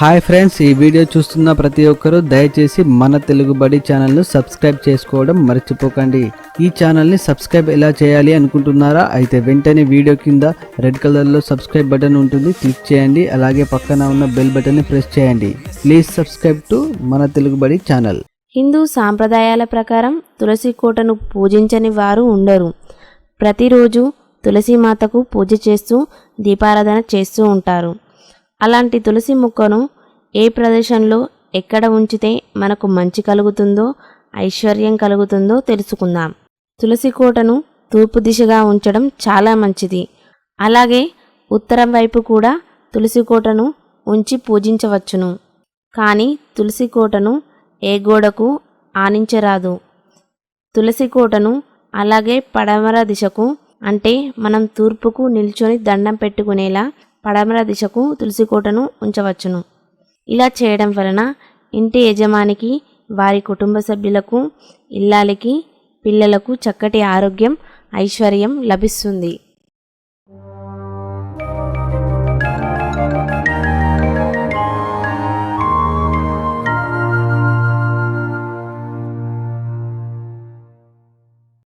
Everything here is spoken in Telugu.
హాయ్ ఫ్రెండ్స్ ఈ వీడియో చూస్తున్న ప్రతి ఒక్కరూ దయచేసి మన తెలుగు బడి ఛానల్ను సబ్స్క్రైబ్ చేసుకోవడం మర్చిపోకండి. ఈ ఛానల్ని సబ్స్క్రైబ్ ఎలా చేయాలి అనుకుంటున్నారా? అయితే వెంటనే వీడియో కింద రెడ్ కలర్లో సబ్స్క్రైబ్ బటన్ ఉంటుంది క్లిక్ చేయండి. అలాగే పక్కన ఉన్న బెల్ బటన్ని ప్రెస్ చేయండి. ప్లీజ్ సబ్స్క్రైబ్ టు మన తెలుగు బడి ఛానల్. హిందూ సాంప్రదాయాల ప్రకారం తులసి కోటను పూజించని వారు ఉండరు. ప్రతిరోజు తులసిమాతకు పూజ చేస్తూ దీపారాధన చేస్తూ ఉంటారు. అలాంటి తులసి మొక్కను ఏ ప్రదేశంలో ఎక్కడ ఉంచితే మనకు మంచి కలుగుతుందో ఐశ్వర్యం కలుగుతుందో తెలుసుకుందాం. తులసి కోటను తూర్పు దిశగా ఉంచడం చాలా మంచిది. అలాగే ఉత్తరం వైపు కూడా తులసి కోటను ఉంచి పూజించవచ్చును. కానీ తులసి కోటను ఏ గోడకు ఆనించరాదు. తులసి కోటను అలాగే పడమర దిశకు అంటే మనం తూర్పుకు నిల్చొని దండం పెట్టుకునేలా పడమర దిశకు తులసి కోటను ఉంచవచ్చును. ఇలా చేయడం వలన ఇంటి యజమానికి వారి కుటుంబ సభ్యులకు ఇల్లాలికి పిల్లలకు చక్కటి ఆరోగ్యం ఐశ్వర్యం లభిస్తుంది.